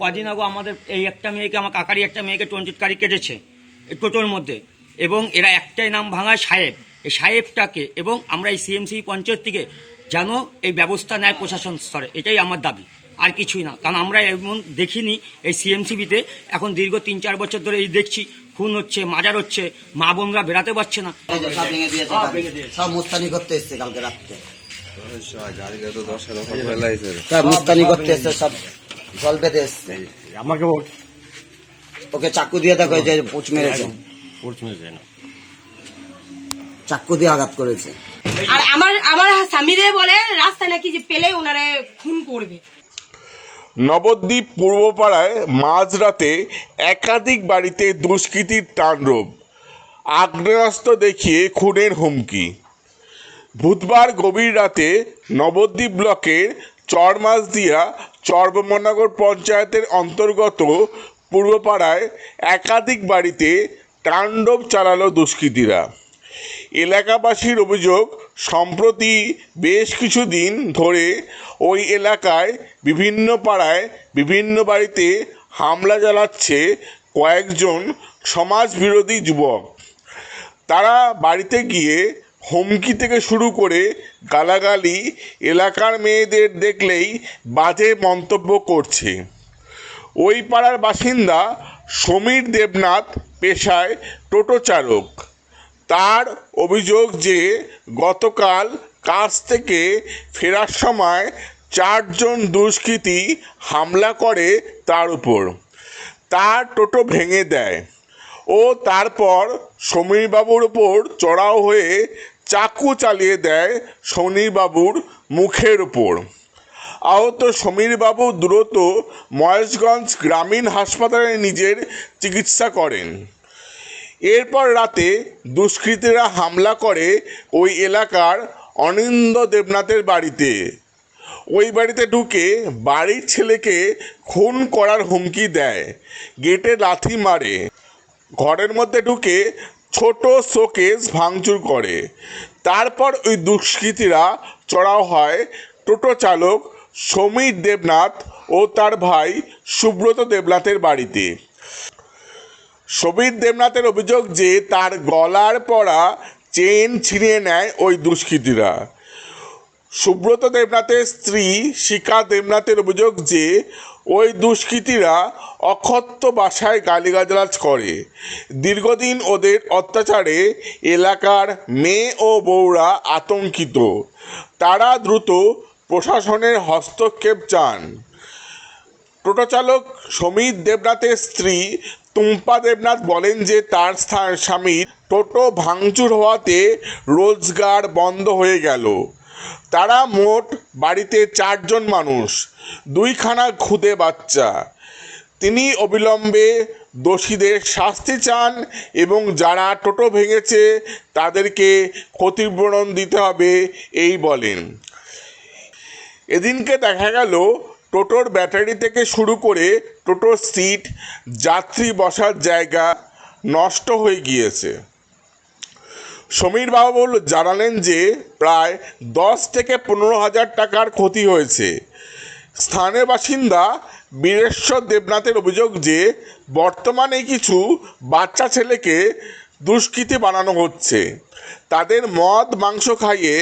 কদিন আগে আমাদের এই একটা মেয়েকে আমার কাকারি একটা মেয়েকে টঞ্চিতকারী কেটেছে টোটোর মধ্যে। এবং এরা একটাই নাম ভাঙায় সাহেব। এই সাহেবটাকে এবং আমরা এই সিএমসি পঞ্চায়েত থেকে যেন এই ব্যবস্থা নেয় প্রশাসন স্তরে। এটাই আমার দাবি। আর কিছুই না। কারণ আমরা এমন দেখিনি এই সিএমসিবিতে এখন দীর্ঘ তিন চার বছর ধরে এই দেখছি। খুন হচ্ছে মাজার হচ্ছে। মা বোনরা বেরাতে পারছে না। সব মুস্তানি করতে এসছে কালকে রাত্রে। মুস্তানি করতে এসছে সব জল পেতে এসছে। আমাকে বল। ওকে চাকু দিয়ে দেখো যে পুচ মেরেছে। পড়ছে না। চাকু দিয়ে আঘাত করেছে। আর আমার আমার স্বামীদের বলে রাস্তা নাকি যে পেলে ওনারা খুন করবে। নবদ্বীপ পূর্বপাড়ায় মাঝরাতে একাধিক বাড়িতে দুষ্কৃতীর তাণ্ডব। আগ্নেয়াস্ত্র দেখিয়ে খুনের হুমকি। বুধবার গভীর রাতে নবদ্বীপ ব্লকের চরমাসদিয়া চর্বমনগর পঞ্চায়েতের অন্তর্গত পূর্বপাড়ায় একাধিক বাড়িতে তাণ্ডব চালালো দুষ্কৃতীরা। এলাকাবাসীর অভিযোগ, সম্প্রতি বেশ কিছুদিন ধরে ওই এলাকায় বিভিন্ন পাড়ায় বিভিন্ন বাড়িতে হামলা চালাচ্ছে কয়েকজন সমাজবিরোধী যুবক। তারা বাড়িতে গিয়ে হুমকি থেকে শুরু করে গালাগালি এলাকার মেয়েদের দেখলেই বাজে মন্তব্য করছে। ওই পাড়ার বাসিন্দা সমীর দেবনাথ পেশায় টোটো চালক। তার অভিযোগ যে গতকাল কাজ থেকে ফেরার সময় চারজন দুষ্কৃতী হামলা করে তার উপর। তার টোটো ভেঙে দেয় ও তারপর সমীরবাবুর উপর চড়াও হয়ে চাকু চালিয়ে দেয় সমীরবাবুর মুখের উপর। আহত সমীরবাবু দ্রুত মহেশগঞ্জ গ্রামীণ হাসপাতালে নিজের চিকিৎসা করেন। এরপর রাতে দুষ্কৃতীরা হামলা করে ওই এলাকার অনিন্দ দেবনাথের বাড়িতে। ওই বাড়িতে ঢুকে বাড়ির ছেলেকে খুন করার হুমকি দেয়, গেটে লাথি মারে। ঘরের মধ্যে ঢুকে ছোট শোকেস ভাঙচুর করে। তারপর ওই দুষ্কৃতীরা চড়াও হয় টোটো চালক সমীর দেবনাথ ও তার ভাই সুব্রত দেবনাথের বাড়িতে। সমীর দেবনাথের অভিযোগ যে তার গলার পরা চেন ছিনিয়ে নেয় ওই দুষ্কৃতীরা। সুব্রত দেবনাথের স্ত্রী শিখা দেবনাথের অভিযোগ যে, ওই দুষ্কৃতীরা অক্ষত্য বাসায় গালিগালাজ করে। দীর্ঘদিন ওদের অত্যাচারে এলাকার মেয়ে ও বউরা আতঙ্কিত। তারা দ্রুত প্রশাসনের হস্তক্ষেপ চান। টোটোচালক সমীর দেবনাথের স্ত্রী তুম্পা দেবনাথ বলেন যে, তার স্থা- স্বামীর টোটো ভাঙচুর হওয়াতে রোজগার বন্ধ হয়ে গেল। তারা মোট বাড়িতে চারজন মানুষ, দুইখানা খুদে বাচ্চা। তিনি অবিলম্বে দোষীদের শাস্তি চান এবং যারা টোটো ভেঙেছে তাদেরকে ক্ষতিপূরণ দিতে হবে এই বলেন। এদিনকে দেখা গেল টোটোর ব্যাটারি থেকে শুরু করে টোটোর সিট, যাত্রী বসার জায়গা নষ্ট হয়ে গিয়েছে। সমীর বাবুল জানালেন যে প্রায় দশ থেকে পনেরো হাজার টাকার ক্ষতি হয়েছে। স্থানীয় বাসিন্দা বীরেশ্বর দেবনাথের অভিযোগ যে, বর্তমানে কিছু বাচ্চা ছেলেকে দুষ্কৃতী বানানো হচ্ছে। তাদের মদ, মাংস খাইয়ে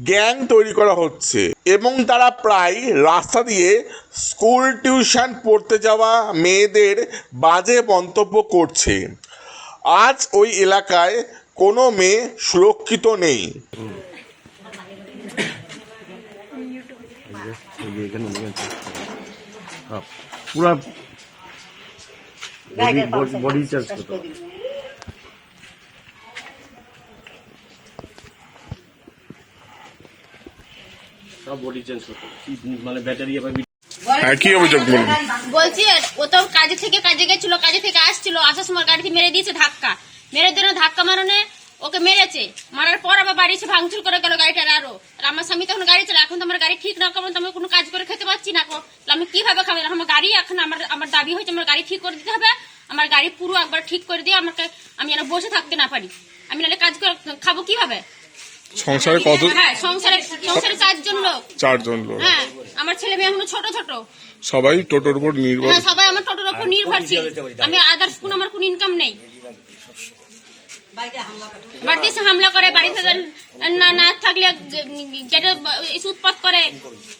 গ্যাং তৈরি করা হচ্ছে এবং তারা প্রায় রাস্তা দিয়ে স্কুল টিউশন পড়তে যাওয়া মেয়েদের বাজে মন্তব্য করছে। আজ ওই এলাকায় কোনো মেয়ে সুরক্ষিত নেই। এখানে পুরা বডি চার্জ করতে সব বডি চেঞ্জ করতে মানে ব্যাটারি আবার হ্যাঁ কি অভিযোগ বলুন? বলছি ও তো কাজে থেকে কাজে গেছিল কাজে থেকে আসছিল আসার সময় গাড়িতে মেরে দিয়েছে ধাক্কা। মেরে দিল ধাক্কা মারনে ওকে মেরেছে। মারার পর আবার বাড়ি এসে ভাঙচুর করে গেল গাড়িটার আরও। আর আমার স্বামী তখন গাড়ি চলে এখন তো আমার গাড়ি ঠিক না কারণ তো আমি কোনো কাজ করে খেতে পারছি না কো। আমি কীভাবে খাব? আমার গাড়ি এখন আমার আমার দাবি হয়েছে আমার গাড়ি ঠিক করে দিতে হবে। আমার গাড়ি পুরো একবার ঠিক করে দিয়ে আমাকে আমি যেন বসে থাকতে না পারি। আমি নাহলে কাজ করে খাব কীভাবে? সংসারে কত হ্যাঁ সংসারে সংসারে চারজন লোক। চারজন লোক। হ্যাঁ আমার ছেলে মেয়ে এখনও ছোট ছোট। সবাই টোটোর উপর নির্ভর হ্যাঁ সবাই আমার টোটোর উপর নির্ভরশীল। আমি আদার্স কোন আমার কোন ইনকাম নেই। বাড়িতে হামলা করে বাড়িতে না না থাকলে যেটা এসে উৎপাত করে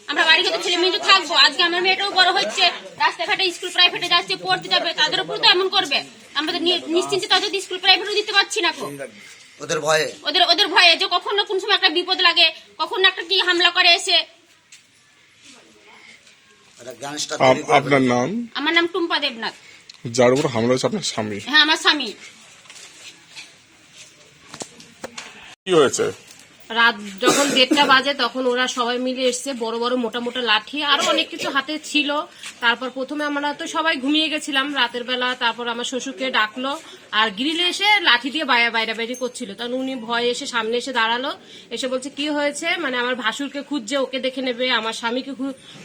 আমরা বাড়িতে তো ছেলে মেয়ে থাকব। আজকে আমার মেয়েটাও বড় হচ্ছে রাস্তাঘাটে স্কুল প্রাইভেটে যাচ্ছে পড়তে যাবে তাদের উপর তো এমন করবে। আমরা তো নিশ্চিন্তে তাদের স্কুল প্রাইভেটও দিতে পারছি না কো। ওদের ভয়ে? ওদের ওদের ভয়ে যে কখন না কোন সময় একটা বিপদ লাগে কখন না একটা কি হামলা করে এসে। আপনার নাম? আমার নাম টুম্পা দেবনাথ। যার উপর হামলা হয়েছে আপনার স্বামী হ্যাঁ আমার স্বামী। কি হয়েছে? রাত যখন দেড়টা বাজে, তখন ওরা সবাই মিলে এসছে, বড় বড় মোটা মোটা লাঠি, আরও অনেক কিছু হাতে ছিল। তারপর প্রথমে আমরা তো সবাই ঘুমিয়ে গেছিলাম রাতের বেলা, তারপর আমার শ্বশুরকে ডাকলো আর গ্রিলে এসে লাঠি দিয়ে বাইরে বাইরে বাইরে করছিল। তখন উনি ভয়ে এসে সামনে এসে দাঁড়াল, এসে বলছে, কি হয়েছে? মানে আমার ভাসুরকে খুঁজছে, ওকে দেখে নেবে, আমার স্বামীকে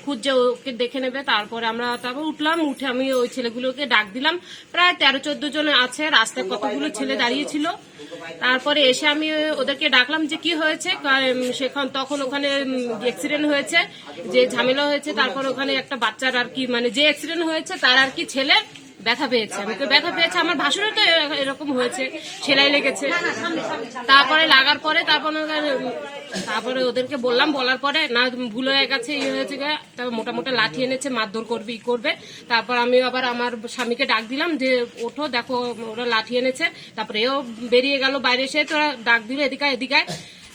খুঁজছে, ওকে দেখে নেবে। তারপরে আমরা তারপর উঠলাম, উঠে আমি ওই ছেলেগুলোকে ডাক দিলাম। প্রায় তেরো, চোদ্দ জন আছে, রাস্তায় কতগুলো ছেলে দাঁড়িয়েছিল তারপরে এসে আমি ওদেরকে ডাকলাম যে কি হয়েছে সেখান তখন ওখানে অ্যাক্সিডেন্ট হয়েছে, যে ঝামেলা হয়েছে, তারপর ওখানে একটা বাচ্চার আর কি মানে যে অ্যাক্সিডেন্ট হয়েছে, তার আর কি ছেলে ব্যথা পেয়েছে আমি তো ব্যথা পেয়েছে, আমার ভাসুরে তো এরকম হয়েছে, সেলাই লেগেছে। তারপরে লাগার পরে তারপর তারপরে ওদেরকে বললাম, বলার পরে না, ভুল হয়ে গেছে ইয়ে হয়েছে তারপর মোটা মোটা লাঠি এনেছে, মারধর করবে, ই করবে। তারপর আমি আবার আমার স্বামীকে ডাক দিলাম যে, ওঠো, দেখো, ওরা লাঠি এনেছে। তারপরে এও বেরিয়ে গেল, বাইরে এসে তোরা ডাক দিল এদিকে এদিকে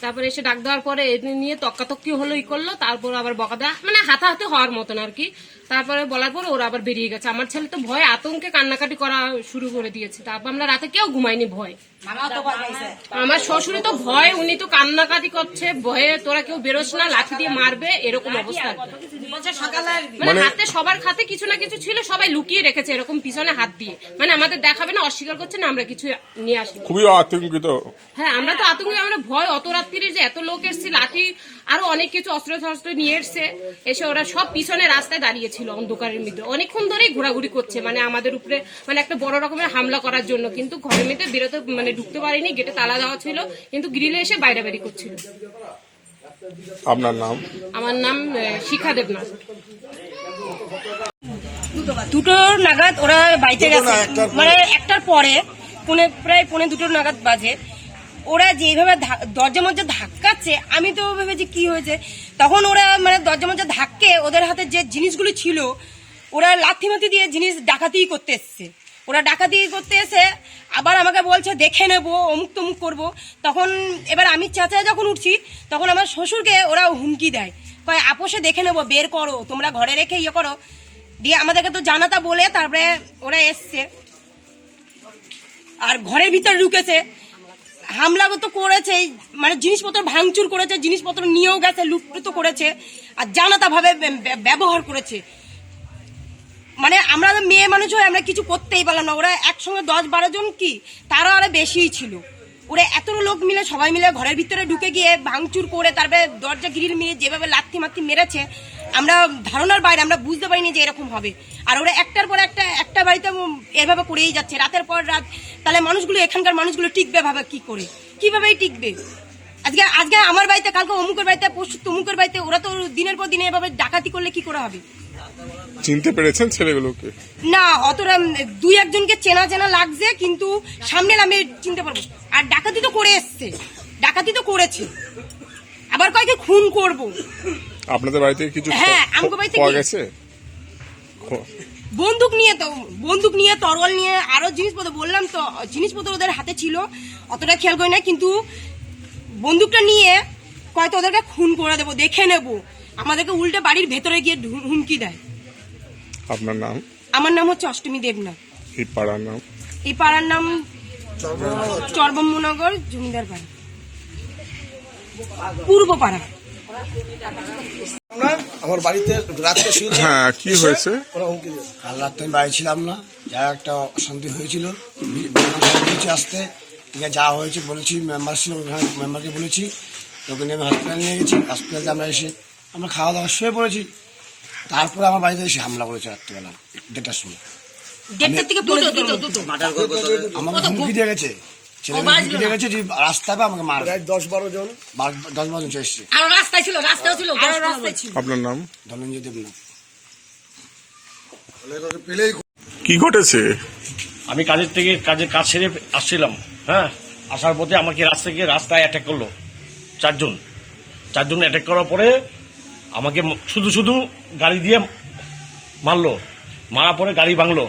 তারপরে এসে ডাক দেওয়ার পরে নিয়ে তক্কাতক্কি হলো, ই করল। তারপর আবার বকাদা মানে হাতাহাতি হওয়ার মতন আর কি। তারপরে বলার পর ওরা আবার বেরিয়ে গেছে। আমার ছেলে তো ভয় আতঙ্কে কান্নাকাটি করা শুরু করে দিয়েছে। তারপর আমরা রাতে কেউ ঘুমাইনি ভয়। আমার শ্বশুরে তো ভয় উনি তো কান্নাকাটি করছে ভয়ে তোরা কেউ বেরোস না লাঠি দিয়ে মারবে এরকম অবস্থা। মানে হাতে সবার খাতে কিছু না কিছু ছিল সবাই লুকিয়ে রেখেছে এরকম পিছনে হাত দিয়ে। মানে আমাদের দেখাবে না অস্বীকার করছে না আমরা কিছু নিয়ে আসি খুবই আতঙ্কিত। হ্যাঁ আমরা তো আতঙ্কে আমরা ভয়। অত রাত্রিরে যে এত লোক এসছে লাঠি আরও অনেক কিছু অস্ত্র শস্ত্র নিয়ে এসছে। এসে ওরা সব পিছনে রাস্তায় দাঁড়িয়েছিল অন্ধকারের মধ্যে অনেকক্ষণ ধরেই ঘোরাঘুরি করছে মানে আমাদের উপরে মানে একটা বড় রকমের হামলা করার জন্য। কিন্তু ঘরের মধ্যে বেরোতে মানে ঢুকতে পারিনি গেটে তালা দেওয়া ছিল কিন্তু গ্রিলে এসে বাইরে বাইরে করছিল। আপনার নাম? আমার নাম শিখা দেবনাথ। দুটো নাগাদ ওরা বাড়িতে গেছে। মানে একটার পরে পৌনে প্রায় পৌনে দুটো নাগাদ বাজে। ওরা যেভাবে দরজা মধ্যে ধাক্কাচ্ছে, আমি তো ভেবেছি কি হয়েছে, তখন ওরা মানে দরজা মধ্যে ধাক্কে ওদের হাতে যে জিনিসগুলো ছিল, ওরা লাথি মাথি দিয়ে জিনিস ডাকাতি করতে এসছে। ওরা ডাকাতি করতে এসে আবার আমাকে বলছে, দেখে নেব, অমুক তমুক করব। তখন এবার আমি চেঁচায় যখন উঠছি, তখন আমার শ্বশুরকে ওরা হুমকি দেয়। কয় আপোষে দেখে নেব, বের করো, তোমরা ঘরে রেখে ইয়ে করো। দিয়ে আমাদেরকে তো জানাতা বলে তারপরে ওরা এসছে। আর ঘরের ভিতরে ঢুকেছে। হামলা তো করেছে মানে জিনিসপত্র ভাঙচুর করেছে, জিনিসপত্র নিয়েও গেছে লুটতো করেছে, আর জানাতা ভাবে ব্য- ব্য- ব্যবহার করেছে। মানে আমরা মেয়ে মানুষ হয়ে আমরা কিছু করতেই পারলাম না। ওরা একসঙ্গে দশ বারো জন কি? তারা আরও বেশিই ছিল। ওরা এত লোক মিলে, সবাই মিলে ঘরের ভিতরে ঢুকে গিয়ে ভাঙচুর করে, তারপরে দরজা, গ্রিল মিলে যেভাবে লাথি মাথি মেরেছে আমরা ধারণার বাইরে আমরা বুঝতে পারিনি যে এরকম হবে। আর ওরা একটার পর একটা একটা বাড়িতে এভাবে করেই যাচ্ছে। রাতের পর রাত তাহলে মানুষগুলো এখানকার মানুষগুলো টিকবে ভাবে কি করে? কিভাবেই টিকবে? আজকে আজকে আমার বাড়িতে কালকে অমুকের বাড়িতে পরশু তমুকের বাড়িতে ওরা তো দিনের পর দিনে এভাবে ডাকাতি করলে কি করে হবে? চিনতে পেরেছেন ছেলেগুলোকে? না অতটা দুই একজনকে চেনা চেনা লাগছে কিন্তু সামনে আমি চিনতে পারব। আর ডাকাতি তো করে এসছে। ডাকাতি তো করেছে। আবার কয়েকে খুন করব। আপনাদের বাড়িতে কিছু হ্যাঁ, আমগো বাড়িতে পাওয়া গেছে? বন্দুক নিয়ে তো বন্দুক নিয়ে তরোয়াল নিয়ে আরও জিনিসপত্র বললাম তো জিনিসপত্র ওদের হাতে ছিল অতটা খেয়াল করি না কিন্তু বন্দুকটা নিয়ে কয়তো ওদেরকে খুন করে দেবো দেখে নেব। আমাদেরকে উল্টে বাড়ির ভেতরে গিয়ে হুমকি দেয়। আপনার নাম? আমার নাম হচ্ছে অষ্টমী দেবনাথ। এই পাড়ার নাম? এই পাড়ার নাম চরবম্বনগর জমিদার পাড়া। পূর্ব পাড়া। আমার বাড়িতে রাত্রে শুয়েছি হ্যাঁ কি হয়েছে? কাল রাত্রে আমি বাড়ি ছিলাম না। যা একটা অশান্তি হয়েছিল। বলেছি আসতে। ঠিক আছে যা হয়েছে বলেছি মেম্বার ছিল মেম্বারকে বলেছি। তোকে নিয়ে আমি হসপিটাল নিয়ে গেছি। হসপিটালে আমরা এসে আমরা খাওয়া দাওয়া শুয়ে পড়েছি। তারপরে আমার বাড়িতে এসে হামলা করেছে রাত্রিবেলা দেড়টার সময়। আমাকে হুমকি দিয়ে গেছে। ছেলে গেছে যে আমাকে মারবে? দশ বারো জন। দশ বারো জন চলে এসছে। আর রাস্তায় ছিল রাস্তায় ছিল রাস্তায় ছিল। আপনার নাম? ধনঞ্জয় দেবনাথ কি ঘটেছে? আমি কাজের থেকে কাজের কাজ সেরে আসছিলাম হ্যাঁ? আসার পথে আমাকে রাস্তা গিয়ে রাস্তায় অ্যাটাক করল চারজন। চারজন অ্যাটাক করার পরে আমাকে শুধু শুধু গাড়ি দিয়ে মারলো। মারা পরে গাড়ি ভাঙলো।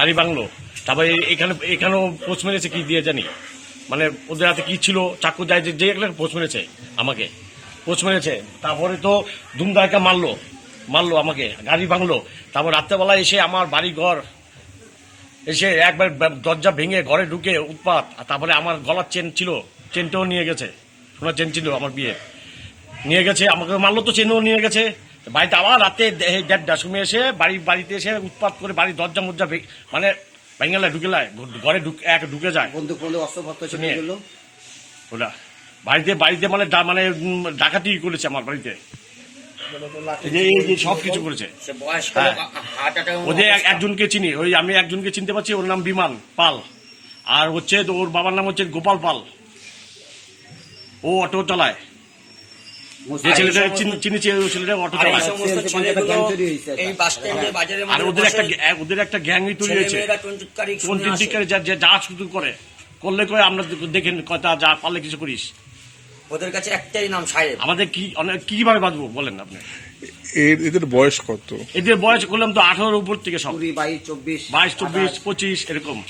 গাড়ি ভাঙলো। তারপরে এখানে, এখানেও পোস্ট মেরেছে কি দিয়ে জানি। মানে ওদের হাতে কি ছিল, চাকু যায় যে একটা পোস্ট মেরেছে আমাকে। পোস্ট মেরেছে, তারপরে তো ধুমধারাকা মারলো মারলো আমাকে, গাড়ি ভাঙলো। তারপর রাত্রেবেলা এসে আমার বাড়ি ঘর এসে একবার দরজা ভেঙে ঘরে ঢুকে উৎপাত, আর তারপরে আমার গলার চেন ছিল, চেনটাও নিয়ে গেছে। সোনার চেন ছিল আমার বিয়ে নিয়ে গেছে, আমাকে মারলো তো চেনও নিয়ে গেছে। বাড়িতে আবার রাতে দেড়টার সময় এসে বাড়ি বাড়িতে এসে উৎপাত করে বাড়ির দরজা মজ্জা মানে ভেঙেলায় ঢুকে লায় ঘরে এক ঢুকে যায়। অস্ত্রপত্র নিয়ে। এগুলো ওরা। বাড়িতে বাড়িতে মানে মানে ডাকাতি করেছে আমার বাড়িতে। সব কিছু করেছে। হ্যাঁ। ওদের একজনকে চিনি। ওই আমি একজনকে চিনতে পারছি ওর নাম বিমান পাল। আর হচ্ছে ওর বাবার নাম হচ্ছে গোপাল পাল। ও অটো চালায়। যে ছেলেটা চিন- ছেলেটা অটো এই বাস আর ওদের একটা ওদের একটা গ্যাংই তৈরি হয়েছে। যা শুধু করে করলে করে আমরা দেখেন কথা যা পারলে কিছু করিস। ওদের কাছে একটাই নাম সাহেব। আমাদের কি অনেক কীভাবে বাঁচবো বলেন আপনি? এদের বয়স কত? এদের বয়স করলাম তো আঠারোর উপর থেকে সব। কুড়ি বাইশ চব্বিশ। বাইশ চব্বিশ পঁচিশ এরকম।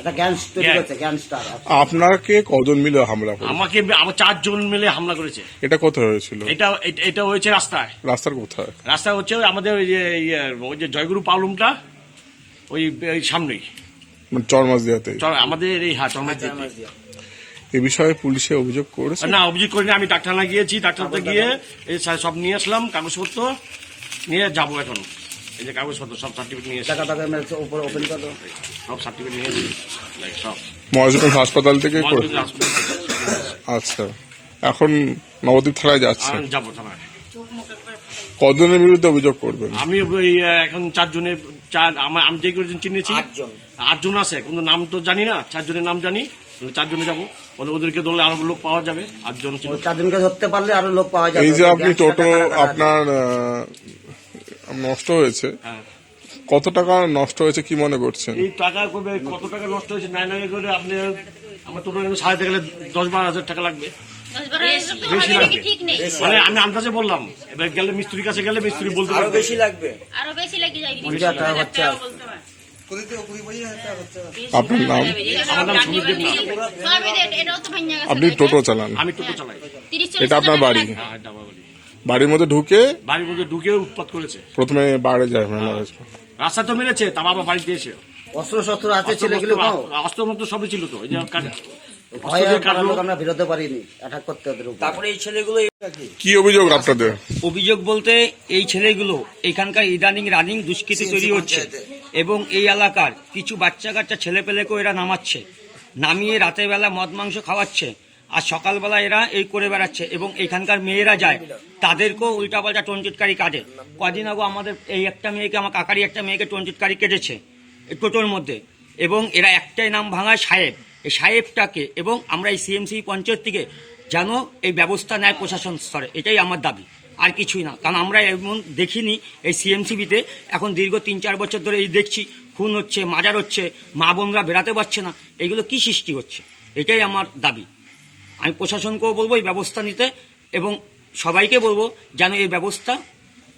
একটা গ্যাং তৈরি করছে গ্যাংস্টার আপনাকে কজন মিলে হামলা করে আমাকে আমার চারজন মিলে হামলা করেছে। এটা কোথায় হয়েছিল? এটা এটা- এটা হয়েছে রাস্তায়। রাস্তার কোথায়? রাস্তা হচ্ছে আমাদের ওই যে ইয়ে, ওই যে জয়গুরু পালুমটা ওই সামনেই। মানে চরমাস দিয়াতে চল আমাদের এই হাট আমার এ বিষয়ে পুলিশে অভিযোগ করেছে? না অভিযোগ করিনি আমি ডাক্তারখানা গিয়েছি ডাক্তারতে গিয়ে সব নিয়ে আসলাম কাগজপত্র নিয়ে যাব এখন। এই যে কাগজপত্র সব সার্টিফিকেট নিয়ে টাকা টাকা মেরেছে উপরে ওপেন করো সব সার্টিফিকেট নিয়ে সব। হাসপাতাল থেকে। আচ্ছা। এখন নবদ্বীপ থানায় যাচ্ছে। যাব থানায়। কজনের বিরুদ্ধে অভিযোগ করবেন? আমি ওই এখন চারজনের চার আমার আমি যে কজন চিনেছি আটজন। আটজন আছে কোনো নাম তো জানি না চারজনের নাম জানি চারজনে যাব। ওদেরকে ধরলে আরও লোক পাওয়া যাবে আটজন চারজনকে ধরতে পারলে আরও লোক পাওয়া যাবে এই যে আপনি টোটো? আপনার নষ্ট হয়েছে। হ্যাঁ। কত টাকা নষ্ট হয়েছে কি মনে করছেন? এই টাকা করবে কত টাকা নষ্ট হয়েছে নাই নাই করে আপনি আমার টোটাল সাজাতে গেলে দশ বারো হাজার টাকা লাগবে। বেশি লাগবে। ঠিক নেই। মানে আমি আন্দাজে বললাম এবার গেলে মিস্ত্রির কাছে গেলে মিস্ত্রি বলতে আরও বেশি লাগবে। আরও বেশি লেগে যায় কুড়ি হাজার টাকা খরচা আপনার নাম? আপনি টোটো চালান। আমি টোটো চালাই। এটা আপনার বাড়ি। হ্যাঁ বাড়ি। বাড়ির মধ্যে ঢুকে বাড়ির মধ্যে ঢুকে উৎপাত করেছে। প্রথমে বাইরে যায় রাস্তা তো মেরেছে তা বাবা বাড়িতে এসে। অস্ত্র শস্ত্র আছে ছেলেগুলো অস্ত্র মতো সবই ছিল তো এই যে আমরা বেরোতে পারিনি অ্যাটাক করতে ওদের তারপরে এই ছেলেগুলো কি অভিযোগ আপনাদের? অভিযোগ বলতে এই ছেলেগুলো এখানকার ইদানিং রানিং দুষ্কৃতি তৈরি হচ্ছে। এবং এই এলাকার কিছু বাচ্চা কাচ্চা ছেলে পেলেকেও এরা নামাচ্ছে। নামিয়ে রাতের বেলা মদ মাংস খাওয়াচ্ছে। আর সকালবেলা এরা এই করে বেড়াচ্ছে এবং এখানকার মেয়েরা যায়, তাদেরকেও উল্টাপাল্টা টঞ্চিতকারী কাটে। কদিন আগে আমাদের এই একটা মেয়েকে, আমার কাকারি একটা মেয়েকে টঞ্চিতকারী কেটেছে টোটোর মধ্যে। এবং এরা একটাই নাম ভাঙায় সাহেব। এই সাহেবটাকে এবং আমরা এই সিএমসি পঞ্চায়েত থেকে যেন এই ব্যবস্থা নেয় প্রশাসন স্তরে, এটাই আমার দাবি, আর কিছুই না। কারণ আমরা এমন দেখিনি এই সিএমসিবিতে, এখন দীর্ঘ তিন চার বছর ধরে এই দেখছি, খুন হচ্ছে মাজার হচ্ছে, মা বোনরা বেরাতে পারছে না, এগুলো কি সৃষ্টি হচ্ছে? এটাই আমার দাবি। আমি প্রশাসনকেও বলব এই ব্যবস্থা নিতে এবং সবাইকে বলব যেন এই ব্যবস্থা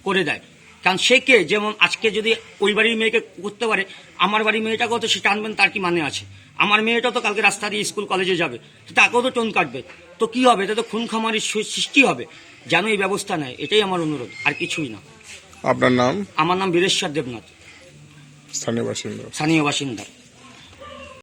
করে দেয়। কারণ সে কে? যেমন আজকে যদি ওই বাড়ির মেয়েকে করতে পারে আমার বাড়ির মেয়েটাকেও তো সে টানবেন তার কি মানে আছে? আমার মেয়েটা তো কালকে রাস্তা দিয়ে স্কুল কলেজে যাবে তো তাকেও তো টোন কাটবে। তো কি হবে? এটা তো খুন খামারির সৃষ্টি হবে। যেন এই ব্যবস্থা নেয় এটাই আমার অনুরোধ আর কিছুই না। আপনার নাম? আমার নাম বীরেশ্বর দেবনাথ। স্থানীয় বাসিন্দা। স্থানীয় বাসিন্দা।